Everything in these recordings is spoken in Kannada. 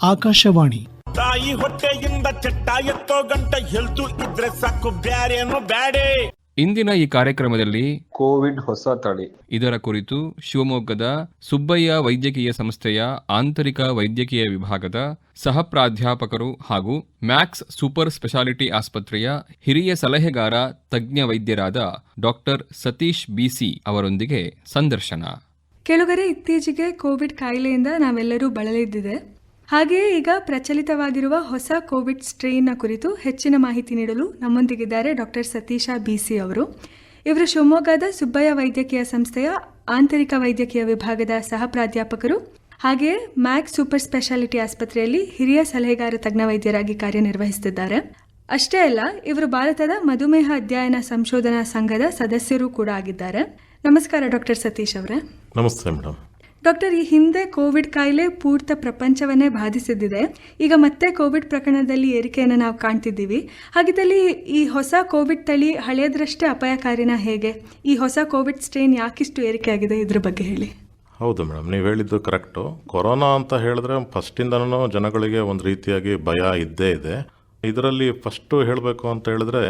ಆಕಾಶವಾಣಿ. ತಾಯಿ ಹೊಟ್ಟೆಯಿಂದ ಚಟ್ಟ ಎತ್ತೋ ಗಂಟ ಹೆಲ್ತು ಇದ್ರೆ ಸಾಕು ಬ್ಯಾರೇನು ಬ್ಯಾಡೆ. ಇಂದಿನ ಈ ಕಾರ್ಯಕ್ರಮದಲ್ಲಿ ಕೋವಿಡ್ ಹೊಸ ತಳಿ. ಇದರ ಕುರಿತು ಶಿವಮೊಗ್ಗದ ಸುಬ್ಬಯ್ಯ ವೈದ್ಯಕೀಯ ಸಂಸ್ಥೆಯ ಆಂತರಿಕ ವೈದ್ಯಕೀಯ ವಿಭಾಗದ ಸಹ ಪ್ರಾಧ್ಯಾಪಕರು ಹಾಗೂ ಮ್ಯಾಕ್ಸ್ ಸೂಪರ್ ಸ್ಪೆಷಾಲಿಟಿ ಆಸ್ಪತ್ರೆಯ ಹಿರಿಯ ಸಲಹೆಗಾರ ತಜ್ಞ ವೈದ್ಯರಾದ ಡಾಕ್ಟರ್ ಸತೀಶ್ ಬಿಸಿ ಅವರೊಂದಿಗೆ ಸಂದರ್ಶನ. ಕೆಳಗರೆ ಇತ್ತೀಚೆಗೆ ಕೋವಿಡ್ ಕಾಯಿಲೆಯಿಂದ ನಾವೆಲ್ಲರೂ ಬಳಲಿದ್ದಿದೆ. ಹಾಗೆಯೇ ಈಗ ಪ್ರಚಲಿತವಾಗಿರುವ ಹೊಸ ಕೋವಿಡ್ ಸ್ಟ್ರೈನ್ನ ಕುರಿತು ಹೆಚ್ಚಿನ ಮಾಹಿತಿ ನೀಡಲು ನಮ್ಮೊಂದಿಗಿದ್ದಾರೆ ಡಾಕ್ಟರ್ ಸತೀಶ ಬಿಸಿ ಅವರು. ಇವರು ಶಿವಮೊಗ್ಗದ ಸುಬ್ಬಯ್ಯ ವೈದ್ಯಕೀಯ ಸಂಸ್ಥೆಯ ಆಂತರಿಕ ವೈದ್ಯಕೀಯ ವಿಭಾಗದ ಸಹ ಪ್ರಾಧ್ಯಾಪಕರು. ಹಾಗೆಯೇ ಮ್ಯಾಕ್ಸ್ ಸೂಪರ್ ಸ್ಪೆಷಾಲಿಟಿ ಆಸ್ಪತ್ರೆಯಲ್ಲಿ ಹಿರಿಯ ಸಲಹೆಗಾರ ತಜ್ಞ ವೈದ್ಯರಾಗಿ ಕಾರ್ಯನಿರ್ವಹಿಸುತ್ತಿದ್ದಾರೆ. ಅಷ್ಟೇ ಅಲ್ಲ, ಇವರು ಭಾರತದ ಮಧುಮೇಹ ಅಧ್ಯಯನ ಸಂಶೋಧನಾ ಸಂಘದ ಸದಸ್ಯರು ಕೂಡ ಆಗಿದ್ದಾರೆ. ನಮಸ್ಕಾರ ಡಾಕ್ಟರ್ ಸತೀಶ್ ಅವರೇ. ನಮಸ್ತೆ ಮೇಡಮ್ ಡಾಕ್ಟರ್, ಈ ಹಿಂದೆ ಕೋವಿಡ್ ಕಾಯಿಲೆ ಪೂರ್ತ ಪ್ರಪಂಚವನ್ನೇ ಬಾಧಿಸಿದ್ದಿದೆ. ಈಗ ಮತ್ತೆ ಕೋವಿಡ್ ಪ್ರಕರಣದಲ್ಲಿ ಏರಿಕೆಯನ್ನು ನಾವು ಕಾಣ್ತಿದ್ದೀವಿ. ಹಾಗಿದ್ದಲ್ಲಿ ಈ ಹೊಸ ಕೋವಿಡ್ ತಳಿ ಹಳೆಯದರಷ್ಟೇ ಅಪಾಯಕಾರಿನ ಹೇಗೆ? ಈ ಹೊಸ ಕೋವಿಡ್ ಸ್ಟ್ರೈನ್ ಯಾಕಿಷ್ಟು ಏರಿಕೆಯಾಗಿದೆ ಇದ್ರ ಬಗ್ಗೆ ಹೇಳಿ. ಹೌದು ಮೇಡಮ್, ನೀವು ಹೇಳಿದ್ದು ಕರೆಕ್ಟು. ಕೊರೋನಾ ಅಂತ ಹೇಳಿದ್ರೆ ಫಸ್ಟಿಂದನೂ ಜನಗಳಿಗೆ ಒಂದು ರೀತಿಯಾಗಿ ಭಯ ಇದ್ದೇ ಇದೆ. ಇದರಲ್ಲಿ ಫಸ್ಟು ಹೇಳಬೇಕು ಅಂತ ಹೇಳಿದ್ರೆ,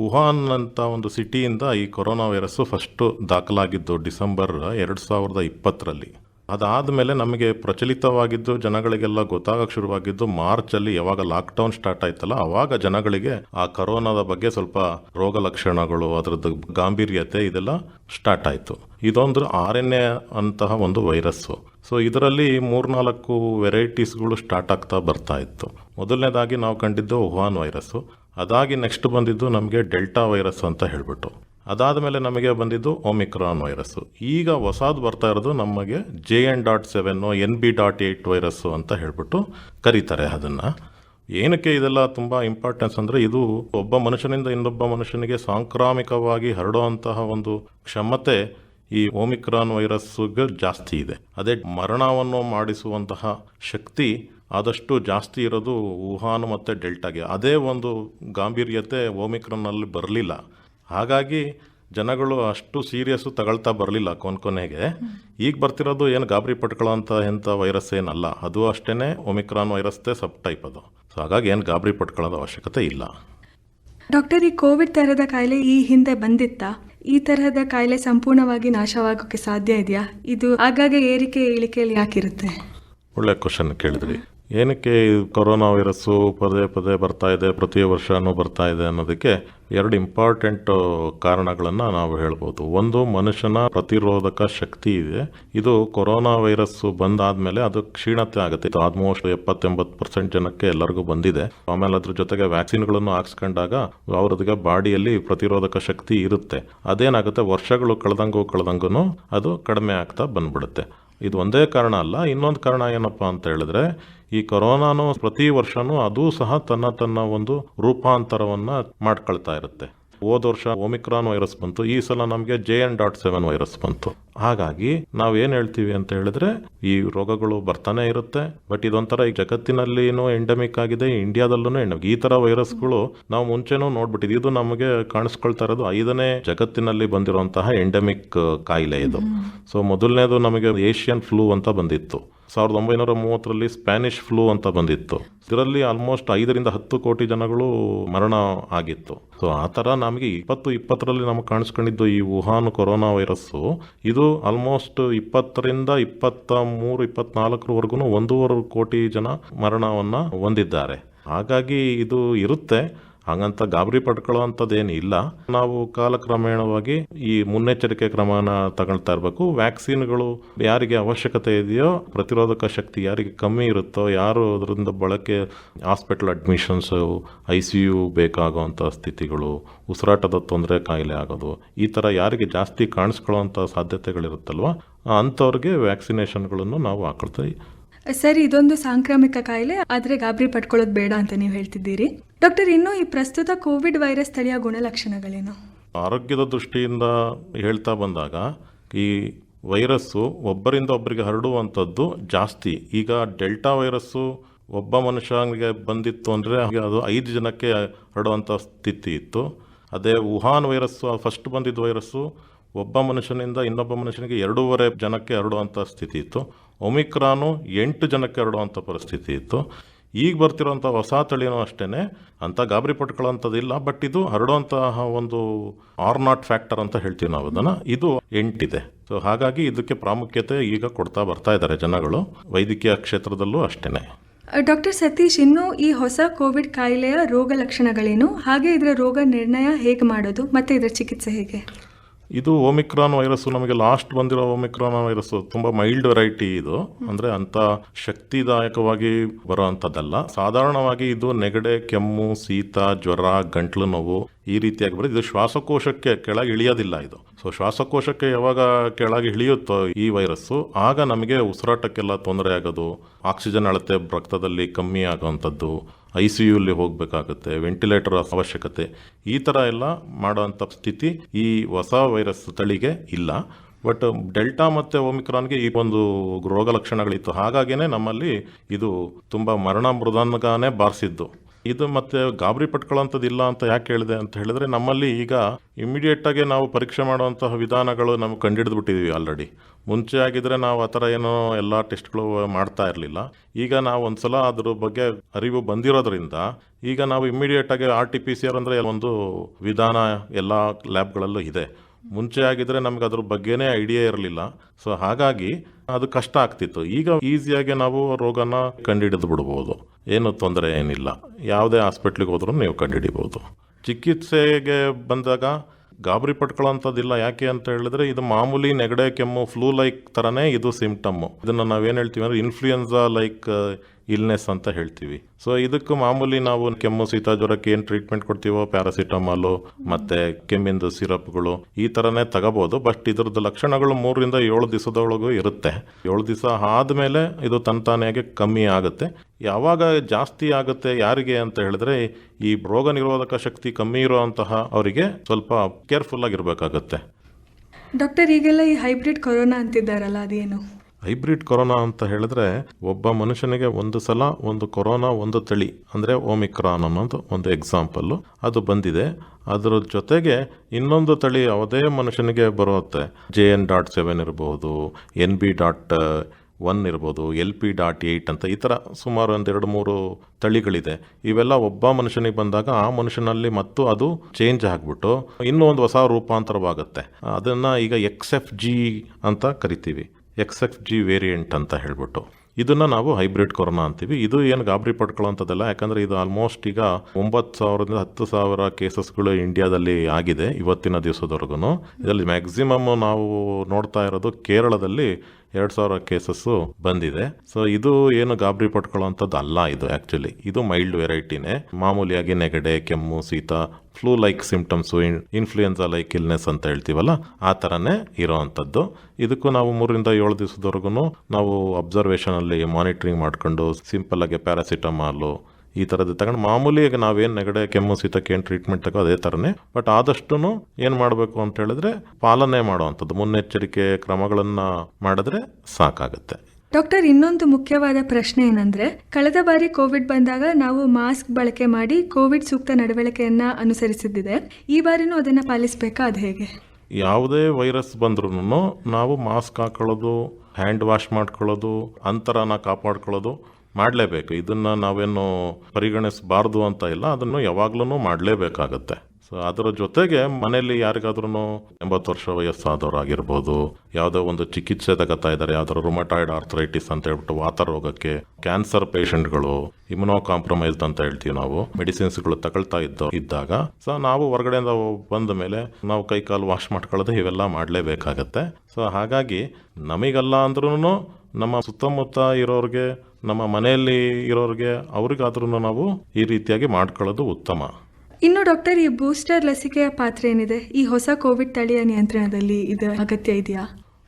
ವುಹಾನ್ ಅಂತ ಒಂದು ಸಿಟಿಯಿಂದ ಈ ಕೊರೋನಾ ವೈರಸ್ಸು ಫಸ್ಟು ದಾಖಲಾಗಿದ್ದು ಡಿಸೆಂಬರ್ ಎರಡು ಸಾವಿರದ ಇಪ್ಪತ್ತರಲ್ಲಿ. ಅದಾದಮೇಲೆ ನಮಗೆ ಪ್ರಚಲಿತವಾಗಿದ್ದು, ಜನಗಳಿಗೆಲ್ಲ ಗೊತ್ತಾಗಕ್ಕೆ ಶುರುವಾಗಿದ್ದು ಮಾರ್ಚಲ್ಲಿ ಯಾವಾಗ ಲಾಕ್ಡೌನ್ ಸ್ಟಾರ್ಟ್ ಆಯ್ತಲ್ಲ, ಅವಾಗ ಜನಗಳಿಗೆ ಆ ಕರೋನಾದ ಬಗ್ಗೆ ಸ್ವಲ್ಪ ರೋಗ ಲಕ್ಷಣಗಳು, ಅದರದ್ದು ಗಾಂಭೀರ್ಯತೆ ಇದೆಲ್ಲ ಸ್ಟಾರ್ಟ್ ಆಯಿತು. ಇದೊಂದು ಆರ್ ಎನ್ ಎ ಅಂತಹ ಒಂದು ವೈರಸ್ಸು ಸೊ ಇದರಲ್ಲಿ ಮೂರ್ನಾಲ್ಕು ವೆರೈಟೀಸ್ಗಳು ಸ್ಟಾರ್ಟ್ ಆಗ್ತಾ ಬರ್ತಾ ಇತ್ತು. ಮೊದಲನೇದಾಗಿ ನಾವು ಕಂಡಿದ್ದು ವುಹಾನ್ ವೈರಸ್ಸು ಅದಾಗಿ ನೆಕ್ಸ್ಟ್ ಬಂದಿದ್ದು ನಮಗೆ ಡೆಲ್ಟಾ ವೈರಸ್ ಅಂತ ಹೇಳ್ಬಿಟ್ಟು. ಅದಾದ ಮೇಲೆ ನಮಗೆ ಬಂದಿದ್ದು ಒಮಿಕ್ರಾನ್ ವೈರಸ್ಸು ಈಗ ಹೊಸದು ಬರ್ತಾ ಇರೋದು ನಮಗೆ J N dot seven N B dot eight virus ಅಂತ ಹೇಳ್ಬಿಟ್ಟು ಕರೀತಾರೆ ಅದನ್ನು. ಏನಕ್ಕೆ ಇದೆಲ್ಲ ತುಂಬ ಇಂಪಾರ್ಟೆನ್ಸ್ ಅಂದರೆ ಇದು ಒಬ್ಬ ಮನುಷ್ಯನಿಂದ ಇನ್ನೊಬ್ಬ ಮನುಷ್ಯನಿಗೆ ಸಾಂಕ್ರಾಮಿಕವಾಗಿ ಹರಡುವಂತಹ ಒಂದು ಕ್ಷಮತೆ ಈ ಓಮಿಕ್ರಾನ್ ವೈರಸ್ಗೆ ಜಾಸ್ತಿ ಇದೆ. ಅದೇ ಮರಣವನ್ನು ಮಾಡಿಸುವಂತಹ ಶಕ್ತಿ ಆದಷ್ಟು ಜಾಸ್ತಿ ಇರೋದು ವುಹಾನ್ ಮತ್ತು ಡೆಲ್ಟಾಗೆ. ಅದೇ ಒಂದು ಗಾಂಭೀರ್ಯತೆ ಓಮಿಕ್ರಾನ್ನಲ್ಲಿ ಬರಲಿಲ್ಲ. ಹಾಗಾಗಿ ಜನಗಳು ಅಷ್ಟು ಸೀರಿಯಸ್ಸು ತಗೊಳ್ತಾ ಬರಲಿಲ್ಲ ಕೊನೆಗೆ. ಈಗ ಬರ್ತಿರೋದು ಏನು ಗಾಬರಿ ಪಟ್ಕೊಳ್ಳೋಂಥ ಎಂಥ ವೈರಸ್ ಏನಲ್ಲ. ಅದು ಅಷ್ಟೇ ಒಮಿಕ್ರಾನ್ ವೈರಸ್ದೇ ಸಬ್ ಟೈಪ್ ಅದು. ಸೊ ಹಾಗಾಗಿ ಏನು ಗಾಬರಿ ಪಟ್ಕೊಳ್ಳೋದು ಅವಶ್ಯಕತೆ ಇಲ್ಲ. ಡಾಕ್ಟರ್ ಈ ಕೋವಿಡ್ ತರಹದ ಕಾಯಿಲೆ ಈ ಹಿಂದೆ ಬಂದಿತ್ತಾ? ಈ ತರಹದ ಕಾಯಿಲೆ ಸಂಪೂರ್ಣವಾಗಿ ನಾಶವಾಗೋಕ್ಕೆ ಸಾಧ್ಯ ಇದೆಯಾ? ಇದು ಆಗಾಗ ಏರಿಕೆ ಇಳಿಕೆಯಲ್ಲಿ ಯಾಕಿರುತ್ತೆ? ಒಳ್ಳೆ ಕ್ವಶನ್ ಕೇಳಿದ್ರಿ. ಏನಕ್ಕೆ ಕೊರೋನಾ ವೈರಸ್ಸು ಪದೇ ಪದೇ ಬರ್ತಾ ಇದೆ, ಪ್ರತಿ ವರ್ಷನೂ ಬರ್ತಾ ಇದೆ ಅನ್ನೋದಕ್ಕೆ ಎರಡು ಇಂಪಾರ್ಟೆಂಟ್ ಕಾರಣಗಳನ್ನು ನಾವು ಹೇಳ್ಬೋದು. ಒಂದು, ಮನುಷ್ಯನ ಪ್ರತಿರೋಧಕ ಶಕ್ತಿ ಇದೆ. ಇದು ಕೊರೋನಾ ವೈರಸ್ಸು ಬಂದಾದ್ಮೇಲೆ ಅದು ಕ್ಷೀಣತೆ ಆಗುತ್ತೆ. ಇದು ಆಲ್ಮೋಸ್ಟ್ ಎಪ್ಪತ್ತೆಂಬತ್ತು ಪರ್ಸೆಂಟ್ ಜನಕ್ಕೆ ಎಲ್ಲರಿಗೂ ಬಂದಿದೆ. ಆಮೇಲೆ ಅದ್ರ ಜೊತೆಗೆ ವ್ಯಾಕ್ಸಿನ್ಗಳನ್ನು ಹಾಕ್ಸ್ಕೊಂಡಾಗ ಅವ್ರದಿಗೆ ಬಾಡಿಯಲ್ಲಿ ಪ್ರತಿರೋಧಕ ಶಕ್ತಿ ಇರುತ್ತೆ. ಅದೇನಾಗುತ್ತೆ? ವರ್ಷಗಳು ಕಳೆದಂಗೂ ಕಳೆದಂಗೂ ಅದು ಕಡಿಮೆ ಆಗ್ತಾ ಬಂದ್ಬಿಡುತ್ತೆ. ಇದು ಒಂದೇ ಕಾರಣ ಅಲ್ಲ, ಇನ್ನೊಂದು ಕಾರಣ ಏನಪ್ಪ ಅಂತ ಹೇಳಿದ್ರೆ ಈ ಕೊರೋನಾನು ಪ್ರತಿ ವರ್ಷನೂ ಅದು ಸಹ ತನ್ನ ತನ್ನ ಒಂದು ರೂಪಾಂತರವನ್ನು ಮಾಡ್ಕೊಳ್ತಾ ಇರುತ್ತೆ. ಹೋದ ವರ್ಷ ಒಮಿಕ್ರಾನ್ ವೈರಸ್ ಬಂತು ಈ ಸಲ ನಮಗೆ J N dot seven virus ಬಂತು. ಹಾಗಾಗಿ ನಾವು ಏನು ಹೇಳ್ತೀವಿ ಅಂತ ಹೇಳಿದ್ರೆ ಈ ರೋಗಗಳು ಬರ್ತಾನೆ ಇರುತ್ತೆ ಬಟ್ ಇದೊಂಥರ ಈ ಜಗತ್ತಿನಲ್ಲಿನೂ ಎಂಡಮಿಕ್ ಆಗಿದೆ ಇಂಡಿಯಾದಲ್ಲೂ ಎಂಡಮಿಕ್ ಈ ತರ ವೈರಸ್ಗಳು ನಾವು ಮುಂಚೆನೂ ನೋಡ್ಬಿಟ್ಟಿದ್ವಿ. ಇದು ನಮಗೆ ಕಾಣಿಸ್ಕೊಳ್ತಾ ಇರೋದು ಐದನೇ ಜಗತ್ತಿನಲ್ಲಿ ಬಂದಿರುವಂತಹ ಎಂಡಮಿಕ್ ಕಾಯಿಲೆ ಇದು. ಸೊ ಮೊದಲನೇದು ನಮಗೆ ಏಷ್ಯನ್ ಫ್ಲೂ ಅಂತ ಬಂದಿತ್ತು. ಸಾವಿರದ ಒಂಬೈನೂರ ಮೂವತ್ತರಲ್ಲಿ ಸ್ಪ್ಯಾನಿಷ್ ಫ್ಲೂ ಅಂತ ಬಂದಿತ್ತು. ಇದರಲ್ಲಿ ಆಲ್ಮೋಸ್ಟ್ ಐದರಿಂದ ಹತ್ತು ಕೋಟಿ ಜನಗಳು ಮರಣ ಆಗಿತ್ತು. ಸೊ ಆ ಥರ ನಮಗೆ ಇಪ್ಪತ್ತು ಇಪ್ಪತ್ತರಲ್ಲಿ ನಮಗೆ ಕಾಣಿಸ್ಕೊಂಡಿದ್ದು ಈ ವುಹಾನ್ ಕೊರೋನಾ ವೈರಸ್ಸು. ಇದು ಆಲ್ಮೋಸ್ಟ್ ಇಪ್ಪತ್ತರಿಂದ ಇಪ್ಪತ್ತ ಮೂರು ಇಪ್ಪತ್ನಾಲ್ಕರವರೆಗೂ ಒಂದೂವರೆ ಕೋಟಿ ಜನ ಮರಣವನ್ನು ಹೊಂದಿದ್ದಾರೆ. ಹಾಗಾಗಿ ಇದು ಇರುತ್ತೆ. ಹಾಗಂತ ಗಾಬರಿ ಪಡ್ಕೊಳ್ಳೋ ಇಲ್ಲ. ನಾವು ಕಾಲಕ್ರಮೇಣವಾಗಿ ಈ ಮುನ್ನೆಚ್ಚರಿಕೆ ಕ್ರಮನ ತಗೊಳ್ತಾ ಇರಬೇಕು. ವ್ಯಾಕ್ಸಿನ್ಗಳು ಯಾರಿಗೆ ಅವಶ್ಯಕತೆ ಇದೆಯೋ, ಪ್ರತಿರೋಧಕ ಶಕ್ತಿ ಯಾರಿಗೆ ಕಮ್ಮಿ ಇರುತ್ತೋ, ಯಾರು ಅದರಿಂದ ಬಳಕೆ hospital admissions I C U ಬೇಕಾಗುವಂಥ ಸ್ಥಿತಿಗಳು, ಉಸಿರಾಟದ ತೊಂದರೆ ಕಾಯಿಲೆ ಆಗೋದು, ಈ ಥರ ಯಾರಿಗೆ ಜಾಸ್ತಿ ಕಾಣಿಸ್ಕೊಳ್ಳೋವಂಥ ಸಾಧ್ಯತೆಗಳಿರುತ್ತಲ್ವ, ಅಂಥವ್ರಿಗೆ ವ್ಯಾಕ್ಸಿನೇಷನ್ಗಳನ್ನು ನಾವು ಹಾಕೊಳ್ತೀವಿ ಸರ್, ಇದೊಂದು ಸಾಂಕ್ರಾಮಿಕ ಕಾಯಿಲೆ, ಆದರೆ ಗಾಬರಿ ಪಡ್ಕೊಳ್ಳೋದು ಬೇಡ ಅಂತ ನೀವು ಹೇಳ್ತಿದ್ದೀರಿ. ಡಾಕ್ಟರ್, ಇನ್ನು ಈ ಪ್ರಸ್ತುತ ಕೋವಿಡ್ ವೈರಸ್ ತಳಿಯ ಗುಣಲಕ್ಷಣಗಳೇನು? ಆರೋಗ್ಯದ ದೃಷ್ಟಿಯಿಂದ ಹೇಳ್ತಾ ಬಂದಾಗ, ಈ ವೈರಸ್ಸು ಒಬ್ಬರಿಂದ ಒಬ್ಬರಿಗೆ ಹರಡುವಂಥದ್ದು ಜಾಸ್ತಿ. ಈಗ ಡೆಲ್ಟಾ ವೈರಸ್ಸು ಒಬ್ಬ ಮನುಷ್ಯನಿಗೆ ಬಂದಿತ್ತು ಅಂದರೆ ಅದು ಐದು ಜನಕ್ಕೆ ಹರಡುವಂಥ ಸ್ಥಿತಿ ಇತ್ತು. ಅದೇ ವುಹಾನ್ ವೈರಸ್ಸು ಫಸ್ಟ್ ಬಂದಿದ್ದ ವೈರಸ್ಸು, ಒಬ್ಬ ಮನುಷ್ಯನಿಂದ ಇನ್ನೊಬ್ಬ ಮನುಷ್ಯನಿಗೆ ಎರಡೂವರೆ ಜನಕ್ಕೆ ಹರಡುವಂಥ ಸ್ಥಿತಿ ಇತ್ತು. ಒಮಿಕ್ರಾನು ಎಂಟು ಜನಕ್ಕೆ ಹರಡುವಂಥ ಪರಿಸ್ಥಿತಿ ಇತ್ತು. ಈಗ ಬರ್ತಿರೋಂಥ ಹೊಸ ತಳಿನೂ ಅಷ್ಟೇ ಅಂತ ಗಾಬರಿ ಪಟ್ಕೊಳ್ಳೋಂಥದ್ದಿಲ್ಲ ಬಟ್ ಇದು ಹರಡುವಂತಹ ಒಂದು ಆರ್ ನಾಟ್ ಫ್ಯಾಕ್ಟರ್ ಅಂತ ಹೇಳ್ತೀವಿ ನಾವು ಅದನ್ನು. ಇದು ಎಂಟಿದೆ. ಸೊ ಹಾಗಾಗಿ ಇದಕ್ಕೆ ಪ್ರಾಮುಖ್ಯತೆ ಈಗ ಕೊಡ್ತಾ ಬರ್ತಾ ಇದ್ದಾರೆ ಜನಗಳು. ವೈದ್ಯಕೀಯ ಕ್ಷೇತ್ರದಲ್ಲೂ ಅಷ್ಟೇ ಡಾಕ್ಟರ್ ಸತೀಶ್, ಇನ್ನು ಈ ಹೊಸ ಕೋವಿಡ್ ಕಾಯಿಲೆಯ ರೋಗ ಲಕ್ಷಣಗಳೇನು ಹಾಗೆ ಇದರ ರೋಗ ನಿರ್ಣಯ ಹೇಗೆ ಮಾಡೋದು? ಮತ್ತೆ ಇದರ ಚಿಕಿತ್ಸೆ ಹೇಗೆ? ಇದು ಓಮಿಕ್ರಾನ್ ವೈರಸ್ಸು ನಮಗೆ ಲಾಸ್ಟ್ ಬಂದಿರೋ ಓಮಿಕ್ರಾನ್ ವೈರಸ್, ತುಂಬಾ ಮೈಲ್ಡ್ ವೆರೈಟಿ ಇದು. ಅಂದ್ರೆ ಅಂಥ ಶಕ್ತಿದಾಯಕವಾಗಿ ಬರೋವಂಥದ್ದಲ್ಲ ಸಾಧಾರಣವಾಗಿ ಇದು ನೆಗಡೆ, ಕೆಮ್ಮು, ಶೀತ, ಜ್ವರ, ಗಂಟ್ಲು ನೋವು ಈ ರೀತಿಯಾಗಿ ಬರೋದು ಇದು ಶ್ವಾಸಕೋಶಕ್ಕೆ ಕೆಳಗೆ ಇಳಿಯೋದಿಲ್ಲ ಇದು. ಸೊ ಶ್ವಾಸಕೋಶಕ್ಕೆ ಯಾವಾಗ ಕೆಳಗೆ ಇಳಿಯುತ್ತೋ ಈ ವೈರಸ್ಸು, ಆಗ ನಮಗೆ ಉಸಿರಾಟಕ್ಕೆಲ್ಲ ತೊಂದರೆ ಆಗೋದು, ಆಕ್ಸಿಜನ್ ಅಳತೆ ರಕ್ತದಲ್ಲಿ ಕಮ್ಮಿ ಆಗೋವಂಥದ್ದು ಐ ಸಿ ಯುಲ್ಲಿ ಹೋಗಬೇಕಾಗುತ್ತೆ, ವೆಂಟಿಲೇಟರ್ ಅವಶ್ಯಕತೆ, ಈ ಥರ ಎಲ್ಲ ಮಾಡೋವಂಥ ಸ್ಥಿತಿ ಈ ಹೊಸ ವೈರಸ್ ತಳಿಗೆ ಇಲ್ಲ. ಬಟ್ ಡೆಲ್ಟಾ ಮತ್ತು ಒಮಿಕ್ರಾನ್ಗೆ ಈ ಒಂದು ರೋಗ ಲಕ್ಷಣಗಳಿತ್ತು ಹಾಗಾಗಿನೇ ನಮ್ಮಲ್ಲಿ ಇದು ತುಂಬ ಮರಣ ಮೃದಂಗಾನೇ ಬಾರಿಸಿದ್ದು. ಇದು ಮತ್ತೆ ಗಾಬರಿ ಪಟ್ಕೊಳ್ಳೋಂಥದ್ದಿಲ್ಲ ಅಂತ ಯಾಕೆ ಹೇಳಿದೆ ಅಂತ ಹೇಳಿದ್ರೆ, ನಮ್ಮಲ್ಲಿ ಈಗ ಇಮಿಡಿಯೇಟ್ ಆಗಿ ನಾವು ಪರೀಕ್ಷೆ ಮಾಡುವಂತಹ ವಿಧಾನಗಳು ನಮ್ಗೆ ಕಂಡಿಡಿದು ಬಿಟ್ಟಿದ್ದೀವಿ ಆಲ್ರೆಡಿ ಮುಂಚೆ ಆಗಿದ್ರೆ ನಾವು ಆ ಥರ ಏನೋ ಎಲ್ಲ ಟೆಸ್ಟ್ಗಳು ಮಾಡ್ತಾ ಇರಲಿಲ್ಲ. ಈಗ ನಾವು ಒಂದ್ಸಲ ಅದ್ರ ಬಗ್ಗೆ ಅರಿವು ಬಂದಿರೋದ್ರಿಂದ ಈಗ ನಾವು ಇಮಿಡಿಯೇಟ್ ಆಗಿ R T P C R ಅಂದರೆ ಒಂದು ವಿಧಾನ ಎಲ್ಲ ಲ್ಯಾಬ್ಗಳಲ್ಲೂ ಇದೆ. ಮುಂಚೆ ಆಗಿದ್ರೆ ನಮ್ಗೆ ಅದ್ರ ಬಗ್ಗೆನೇ ಐಡಿಯಾ ಇರಲಿಲ್ಲ. ಸೊ ಹಾಗಾಗಿ ಅದು ಕಷ್ಟ ಆಗ್ತಿತ್ತು. ಈಗ ಈಸಿಯಾಗಿ ನಾವು ರೋಗನ ಕಂಡುಹಿಡಿದು ಬಿಡ್ಬೋದು. ಏನು ತೊಂದರೆ ಏನಿಲ್ಲ. ಯಾವುದೇ ಹಾಸ್ಪಿಟ್ಲಿಗೆ ಹೋದ್ರೂ ನೀವು ಕಂಡುಹಿಡಿಬೋದು ಚಿಕಿತ್ಸೆಗೆ ಬಂದಾಗ ಗಾಬರಿ ಪಟ್ಕೊಳ್ಳೋಂಥದ್ದಿಲ್ಲ. ಯಾಕೆ ಅಂತ ಹೇಳಿದ್ರೆ ಇದು ಮಾಮೂಲಿ ನೆಗಡೆ, ಕೆಮ್ಮು ಫ್ಲೂ ಲೈಕ್ ಥರನೇ ಇದು ಸಿಂಪ್ಟಮ್ಮು ಇದನ್ನು ನಾವೇನು ಹೇಳ್ತೀವಿ ಅಂದರೆ ಇನ್ಫ್ಲೂಯೆನ್ಸಾ ಲೈಕ್ ಇಲ್ನೆಸ್ ಅಂತ ಹೇಳ್ತೀವಿ. ಸೊ ಇದಕ್ಕೆ ಮಾಮೂಲಿ ನಾವು ಕೆಮ್ಮು, ಶೀತ, ಜ್ವರಕ್ಕೆ ಏನು ಟ್ರೀಟ್ಮೆಂಟ್ ಕೊಡ್ತೀವೋ? ಪ್ಯಾರಾಸಿಟಮಾಲು ಮತ್ತೆ ಕೆಮ್ಮಿಂದು ಸಿರಪ್ಗಳು ಈ ಥರನೇ ತಗೋಬೋದು. ಬಟ್ ಇದ್ರದ್ದು ಲಕ್ಷಣಗಳು ಮೂರರಿಂದ ಏಳು ದಿವಸದೊಳಗೂ ಇರುತ್ತೆ. ಏಳು ದಿವಸ ಆದಮೇಲೆ ಇದು ತಂತಾನೆಯಾಗಿ ಕಮ್ಮಿ ಆಗುತ್ತೆ. ಯಾವಾಗ ಜಾಸ್ತಿ ಆಗುತ್ತೆ, ಯಾರಿಗೆ ಅಂತ ಹೇಳಿದ್ರೆ, ಈ ರೋಗ ನಿರೋಧಕ ಶಕ್ತಿ ಕಮ್ಮಿ ಇರುವಂತಹ ಅವರಿಗೆ ಸ್ವಲ್ಪ ಕೇರ್ಫುಲ್ ಆಗಿರಬೇಕಾಗತ್ತೆ. ಡಾಕ್ಟರ್ ಈಗೆಲ್ಲ ಈ ಹೈಬ್ರಿಡ್ ಕೊರೋನಾ ಅಂತಿದ್ದಾರಲ್ಲ, ಅದೇನು? ಹೈಬ್ರಿಡ್ ಕೊರೋನಾ ಅಂತ ಹೇಳಿದ್ರೆ ಒಬ್ಬ ಮನುಷ್ಯನಿಗೆ ಒಂದು ಸಲ ಒಂದು ಕೊರೋನಾ, ಒಂದು ತಳಿ, ಅಂದರೆ ಓಮಿಕ್ರಾನ್ ಅನ್ನೋದು ಒಂದು ಎಕ್ಸಾಂಪಲ್ಲು ಅದು ಬಂದಿದೆ. ಅದರ ಜೊತೆಗೆ ಇನ್ನೊಂದು ತಳಿ ಯಾವುದೇ ಮನುಷ್ಯನಿಗೆ ಬರುತ್ತೆ. ಜೆ ಎನ್ ಡಾಟ್ ಸೆವೆನ್ ಇರಬಹುದು ಎನ್ ಬಿ ಡಾಟ್ ಒನ್ ಇರ್ಬೋದು ಎಲ್ ಪಿ ಡಾಟ್ ಏಯ್ಟ್ ಅಂತ ಈ ಥರ ಸುಮಾರು ಒಂದೆರಡು ಮೂರು ತಳಿಗಳಿದೆ. ಇವೆಲ್ಲ ಒಬ್ಬ ಮನುಷ್ಯನಿಗೆ ಬಂದಾಗ ಆ ಮನುಷ್ಯನಲ್ಲಿ ಮತ್ತು ಅದು ಚೇಂಜ್ ಆಗಿಬಿಟ್ಟು ಇನ್ನೂ ಒಂದು ಹೊಸ ರೂಪಾಂತರವಾಗುತ್ತೆ. ಅದನ್ನು ಈಗ ಎಕ್ಸ್ ಎಫ್ ಜಿ ಅಂತ ಕರಿತೀವಿ. ಎಕ್ಸ್ ಎಫ್ ಜಿ ವೇರಿಯಂಟ್ ಅಂತ ಹೇಳ್ಬಿಟ್ಟು. ಇದನ್ನು ನಾವು ಹೈಬ್ರಿಡ್ ಕೊರೋನಾ ಅಂತೀವಿ. ಇದು ಏನು ಗಾಬರಿ ಪಡ್ಕೊಳ್ಳೋಂಥದ್ದಲ್ಲ ಯಾಕಂದರೆ ಇದು ಆಲ್ಮೋಸ್ಟ್ ಈಗ ಒಂಬತ್ತು ಸಾವಿರದಿಂದ ಹತ್ತು ಸಾವಿರ ಕೇಸಸ್ಗಳು ಇಂಡಿಯಾದಲ್ಲಿ ಆಗಿದೆ ಇವತ್ತಿನ ದಿವಸದವರೆಗೂ ಇದರಲ್ಲಿ ಮ್ಯಾಕ್ಸಿಮಮ್ ನಾವು ನೋಡ್ತಾ ಇರೋದು ಕೇರಳದಲ್ಲಿ ಎರಡು ಸಾವಿರ ಕೇಸಸ್ಸು ಬಂದಿದೆ. ಸೊ ಇದು ಏನು ಗಾಬರಿ ಪಟ್ಕೊಳ್ಳೋಂಥದ್ದು ಅಲ್ಲ ಇದು ಆ್ಯಕ್ಚುಲಿ ಇದು ಮೈಲ್ಡ್ ವೆರೈಟಿನೇ ಮಾಮೂಲಿಯಾಗಿ ನೆಗಡೆ, ಕೆಮ್ಮು, ಶೀತ flu like symptoms influenza like illness ಅಂತ ಹೇಳ್ತೀವಲ್ಲ, ಆ ಥರನೇ ಇರೋವಂಥದ್ದು. ಇದಕ್ಕೂ ನಾವು ಮೂರರಿಂದ ಏಳು ದಿವಸದವರೆಗೂ ನಾವು ಅಬ್ಸರ್ವೇಷನಲ್ಲಿ ಮಾನಿಟ್ರಿಂಗ್ ಮಾಡ್ಕೊಂಡು ಸಿಂಪಲ್ ಆಗಿ ಪ್ಯಾರಾಸಿಟಮಾಲು ಈ ಥರದ್ದು ತಗೊಂಡು ಮಾಮೂಲಿ ಈಗ ನಾವೇನು ನೆಗಡೆ ಕೆಮ್ಮು ಶೀತಕ್ಕೆ ಏನು ಟ್ರೀಟ್ಮೆಂಟ್ ತಗೋ ಅದೇ ಥರನೇ ಬಟ್ ಆದಷ್ಟು ಏನು ಮಾಡಬೇಕು ಅಂತ ಹೇಳಿದ್ರೆ ಪಾಲನೆ ಮಾಡುವಂಥದ್ದು ಮುನ್ನೆಚ್ಚರಿಕೆ ಕ್ರಮಗಳನ್ನು ಮಾಡಿದ್ರೆ ಸಾಕಾಗುತ್ತೆ. ಡಾಕ್ಟರ್ ಇನ್ನೊಂದು ಮುಖ್ಯವಾದ ಪ್ರಶ್ನೆ ಏನಂದ್ರೆ ಕಳೆದ ಬಾರಿ ಕೋವಿಡ್ ಬಂದಾಗ ನಾವು ಮಾಸ್ಕ್ ಬಳಕೆ ಮಾಡಿ ಕೋವಿಡ್ ಸೂಕ್ತ ನಡವಳಿಕೆಯನ್ನ ಅನುಸರಿಸಿದ್ದಿದೆ. ಈ ಬಾರಿನೂ ಅದನ್ನ ಪಾಲಿಸಬೇಕಾ ಅದು ಹೇಗೆ? ಯಾವುದೇ ವೈರಸ್ ಬಂದ್ರೂ ನಾವು ಮಾಸ್ಕ್ ಹಾಕೊಳ್ಳೋದು ಹ್ಯಾಂಡ್ ವಾಶ್ ಮಾಡ್ಕೊಳ್ಳೋದು ಅಂತರನ ಕಾಪಾಡ್ಕೊಳ್ಳೋದು ಮಾಡಲೇಬೇಕು. ಇದನ್ನು ನಾವೇನು ಪರಿಗಣಿಸಬಾರ್ದು ಅಂತ ಇಲ್ಲ. ಅದನ್ನು ಯಾವಾಗ್ಲೂ ಮಾಡಲೇಬೇಕಾಗತ್ತೆ. ಸೊ ಅದರ ಜೊತೆಗೆ ಮನೆಯಲ್ಲಿ ಯಾರಿಗಾದ್ರೂ ಎಂಬತ್ತು ವರ್ಷ ವಯಸ್ಸಾದವರಾಗಿರ್ಬೋದು ಯಾವುದೋ ಒಂದು ಚಿಕಿತ್ಸೆ ತಗೋತಾ ಇದ್ದಾರೆ, ಯಾವ್ದಾದ್ರು ರುಮಟಾಯ್ಡ್ ಆರ್ಥರೈಟಿಸ್ ಅಂತ ಹೇಳ್ಬಿಟ್ಟು ವಾತ ರೋಗಕ್ಕೆ ಕ್ಯಾನ್ಸರ್ ಪೇಷಂಟ್ಗಳು ಇಮ್ಯುನೋ ಕಾಂಪ್ರಮೈಸ್ಡ್ ಅಂತ ಹೇಳ್ತೀವಿ ನಾವು ಮೆಡಿಸಿನ್ಸ್ಗಳು ತಗೊಳ್ತಾ ಇದ್ದ, ಇದ್ದಾಗ ಸೊ ನಾವು ಹೊರಗಡೆಯಿಂದ ಬಂದ ಮೇಲೆ ನಾವು ಕೈ ಕಾಲು ವಾಶ್ ಮಾಡ್ಕೊಳ್ಳೋದು ಇವೆಲ್ಲ ಮಾಡಲೇಬೇಕಾಗತ್ತೆ. ಸೊ ಹಾಗಾಗಿ ನಮಗಲ್ಲ ಅಂದ್ರೂ ನಮ್ಮ ಸುತ್ತಮುತ್ತ ಇರೋರಿಗೆ ನಮ್ಮ ಮನೆಯಲ್ಲಿ ಇರೋರಿಗೆ ಅವ್ರಿಗಾದ್ರೂ ನಾವು ಈ ರೀತಿಯಾಗಿ ಮಾಡ್ಕೊಳ್ಳೋದು ಉತ್ತಮ. ಇನ್ನು ಡಾಕ್ಟರ್ ಈ ಬೂಸ್ಟರ್ ಲಸಿಕೆಯ ಪಾತ್ರ ಏನಿದೆ? ಈ ಹೊಸ ಕೋವಿಡ್ ತಳಿಯ ನಿಯಂತ್ರಣದಲ್ಲಿ ಇದು ಅಗತ್ಯ ಇದೆಯಾ?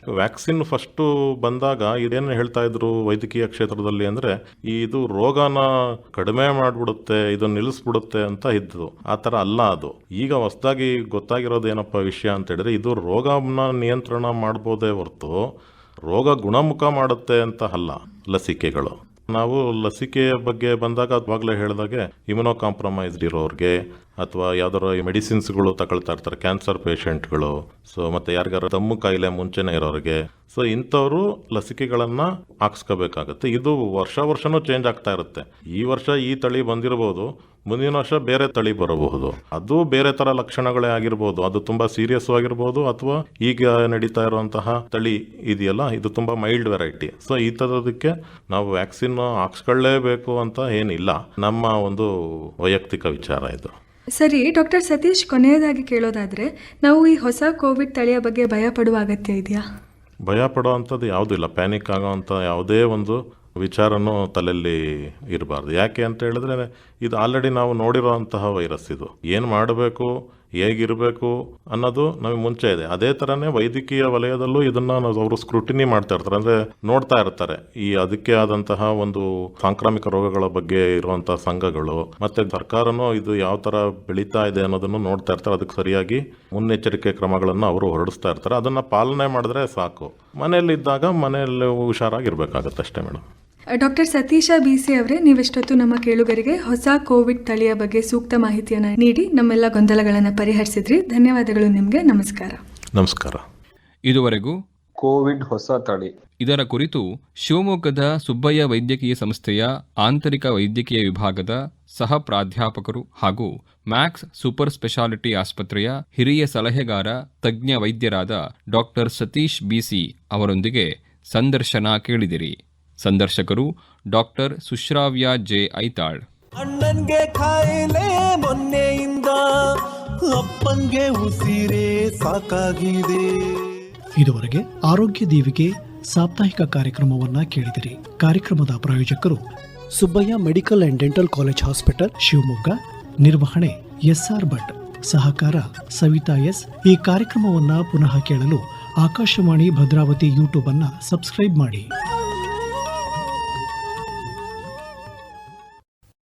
ವ್ಯಾಕ್ಸಿನ್ ಫಸ್ಟು ಬಂದಾಗ ಇದೇನು ಹೇಳ್ತಾ ಇದ್ರು ವೈದ್ಯಕೀಯ ಕ್ಷೇತ್ರದಲ್ಲಿ ಅಂದರೆ ಇದು ರೋಗನ ಕಡಿಮೆ ಮಾಡಿಬಿಡುತ್ತೆ ಇದು ನಿಲ್ಲಿಸ್ಬಿಡುತ್ತೆ ಅಂತ ಇದ್ದು. ಆ ಥರ ಅಲ್ಲ ಅದು. ಈಗ ಹೊಸದಾಗಿ ಗೊತ್ತಾಗಿರೋದು ಏನಪ್ಪ ವಿಷಯ ಅಂತ ಹೇಳಿದ್ರೆ ಇದು ರೋಗನ ನಿಯಂತ್ರಣ ಮಾಡ್ಬೋದೇ ಹೊರತು ರೋಗ ಗುಣಮುಖ ಮಾಡುತ್ತೆ ಅಂತ ಅಲ್ಲ ಲಸಿಕೆಗಳು. ನಾವು ಲಸಿಕೆಯ ಬಗ್ಗೆ ಬಂದಾಗ ಅದಾಗಲೇ ಹೇಳಿದಾಗೆ ಇಮ್ಯುನೋ ಕಾಂಪ್ರಮೈಸ್ಡ್ ಇರೋರಿಗೆ ಅಥವಾ ಯಾವ್ದಾರ ಮೆಡಿಸಿನ್ಸ್ಗಳು ತಗೊಳ್ತಾ ಇರ್ತಾರೆ, ಕ್ಯಾನ್ಸರ್ ಪೇಷಂಟ್ಗಳು. ಸೊ ಮತ್ತೆ ಯಾರಿಗಾರ ದಮ್ಮು ಕಾಯಿಲೆ ಮುಂಚೆನೇ ಇರೋರಿಗೆ. ಸೊ ಇಂಥವರು ಲಸಿಕೆಗಳನ್ನು ಹಾಕ್ಸ್ಕೋಬೇಕಾಗತ್ತೆ. ಇದು ವರ್ಷ ವರ್ಷನೂ ಚೇಂಜ್ ಆಗ್ತಾ ಇರುತ್ತೆ. ಈ ವರ್ಷ ಈ ತಳಿ ಬಂದಿರಬಹುದು ಮುಂದಿನ ವರ್ಷ ಬೇರೆ ತಳಿ ಬರಬಹುದು. ಅದು ಬೇರೆ ತರ ಲಕ್ಷಣಗಳೇ ಆಗಿರ್ಬೋದು. ಅದು ತುಂಬಾ ಸೀರಿಯಸ್ ಆಗಿರ್ಬೋದು ಅಥವಾ ಈಗ ನಡೀತಾ ಇರುವಂತಹ ತಳಿ ಇದೆಯಲ್ಲ ಇದು ತುಂಬಾ ಮೈಲ್ಡ್ ವೆರೈಟಿ ಸೊ ಈ ತರದಕ್ಕೆ ನಾವು ವ್ಯಾಕ್ಸಿನ್ ಹಾಕ್ಸ್ಕೊಳ್ಳೇಬೇಕು ಅಂತ ಏನಿಲ್ಲ. ನಮ್ಮ ಒಂದು ವೈಯಕ್ತಿಕ ವಿಚಾರ ಇದು. ಸರಿ ಡಾಕ್ಟರ್ ಸತೀಶ್ ಕೊನೆಯದಾಗಿ ಕೇಳೋದಾದ್ರೆ ನಾವು ಈ ಹೊಸ ಕೋವಿಡ್ ತಳಿಯ ಬಗ್ಗೆ ಭಯ ಪಡುವ ಅಗತ್ಯ ಇದೆಯಾ? ಭಯ ಪಡುವಂಥದ್ದು ಯಾವುದೂ ಇಲ್ಲ. ಪ್ಯಾನಿಕ್ ಆಗೋವಂಥ ಯಾವುದೇ ಒಂದು ವಿಚಾರನೂ ತಲೆಯಲ್ಲಿ ಇರಬಾರ್ದು. ಯಾಕೆ ಅಂತ ಹೇಳಿದ್ರೆ, ಇದು ಆಲ್ರೆಡಿ ನಾವು ನೋಡಿರುವಂತಹ ವೈರಸ್ ಇದು. ಏನು ಮಾಡಬೇಕು, ಹೇಗಿರಬೇಕು ಅನ್ನೋದು ನಮಗೆ ಮುಂಚೆ ಇದೆ. ಅದೇ ಥರನೇ ವೈದ್ಯಕೀಯ ವಲಯದಲ್ಲೂ ಇದನ್ನು ಅವರು ಸ್ಕ್ರೂಟಿನಿ ಮಾಡ್ತಾ ಇರ್ತಾರೆ. ಅಂದರೆ ನೋಡ್ತಾ ಇರ್ತಾರೆ. ಈ ಅದಕ್ಕೆ ಆದಂತಹ ಒಂದು ಸಾಂಕ್ರಾಮಿಕ ರೋಗಗಳ ಬಗ್ಗೆ ಇರುವಂತಹ ಸಂಘಗಳು, ಮತ್ತೆ ಸರ್ಕಾರನೂ ಇದು ಯಾವ ಥರ ಬೆಳೀತಾ ಇದೆ ಅನ್ನೋದನ್ನು ನೋಡ್ತಾ ಇರ್ತಾರೆ. ಅದಕ್ಕೆ ಸರಿಯಾಗಿ ಮುನ್ನೆಚ್ಚರಿಕೆ ಕ್ರಮಗಳನ್ನು ಅವರು ಹೊರಡಿಸ್ತಾ ಇರ್ತಾರೆ. ಅದನ್ನು ಪಾಲನೆ ಮಾಡಿದ್ರೆ ಸಾಕು. ಮನೆಯಲ್ಲಿದ್ದಾಗ ಮನೆಯಲ್ಲಿ ಹುಷಾರಾಗಿರ್ಬೇಕಾಗತ್ತೆ ಅಷ್ಟೇ ಮೇಡಮ್. ಡಾಕ್ಟರ್ ಸತೀಶ ಬಿಸಿ ಅವರೇ ನೀವೆಷ್ಟೊತ್ತು ನಮ್ಮ ಕೇಳುಗರಿಗೆ ಹೊಸ ಕೋವಿಡ್ ತಳಿಯ ಬಗ್ಗೆ ಸೂಕ್ತ ಮಾಹಿತಿಯನ್ನು ನೀಡಿ ನಮ್ಮೆಲ್ಲ ಗೊಂದಲಗಳನ್ನು ಪರಿಹರಿಸಿದ್ರಿ. ಧನ್ಯವಾದಗಳು ನಿಮಗೆ. ನಮಸ್ಕಾರ. ನಮಸ್ಕಾರ. ಇದುವರೆಗೂ ಕೋವಿಡ್ ಹೊಸ ತಳಿ. ಇದರ ಕುರಿತು ಶಿವಮೊಗ್ಗದ ಸುಬ್ಬಯ್ಯ ವೈದ್ಯಕೀಯ ಸಂಸ್ಥೆಯ ಆಂತರಿಕ ವೈದ್ಯಕೀಯ ವಿಭಾಗದ ಸಹ ಪ್ರಾಧ್ಯಾಪಕರು ಹಾಗೂ ಮ್ಯಾಕ್ಸ್ ಸೂಪರ್ ಸ್ಪೆಷಾಲಿಟಿ ಆಸ್ಪತ್ರೆಯ ಹಿರಿಯ ಸಲಹೆಗಾರ ತಜ್ಞ ವೈದ್ಯರಾದ ಡಾಕ್ಟರ್ ಸತೀಶ್ ಬಿಸಿ ಅವರೊಂದಿಗೆ ಸಂದರ್ಶನ ಕೇಳಿದಿರಿ. ಸಂದರ್ಶಕರು ಡಾಕ್ಟರ್ ಸುಶ್ರಾವ್ಯ ಜೆ ಐತಾಳ್. ಅಣ್ಣನ್ಗೆ ಕಾಯಿಲೆ ಮೊನ್ನೆಯಿಂದ ಅಪ್ಪನ್ಗೆ ಉಸಿರೇ ಸಾಕಾಗಿದೆ. ಇದುವರೆಗೆ ಆರೋಗ್ಯ ದೀವಿಗೆ ಸಾಪ್ತಾಹಿಕ ಕಾರ್ಯಕ್ರಮವನ್ನ ಕೇಳಿದಿರಿ. ಕಾರ್ಯಕ್ರಮದ ಪ್ರಾಯೋಜಕರು Subbaiah medical and dental college hospital Shivamogga. ನಿರ್ವಹಣೆ ಎಸ್ಆರ್ ಭಟ್. ಸಹಕಾರ ಸವಿತಾ ಎಸ್. ಈ ಕಾರ್ಯಕ್ರಮವನ್ನ ಪುನಃ ಕೇಳಲು ಆಕಾಶವಾಣಿ ಭದ್ರಾವತಿ ಯೂಟ್ಯೂಬ್ ಅನ್ನ ಸಬ್ಸ್ಕ್ರೈಬ್ ಮಾಡಿ.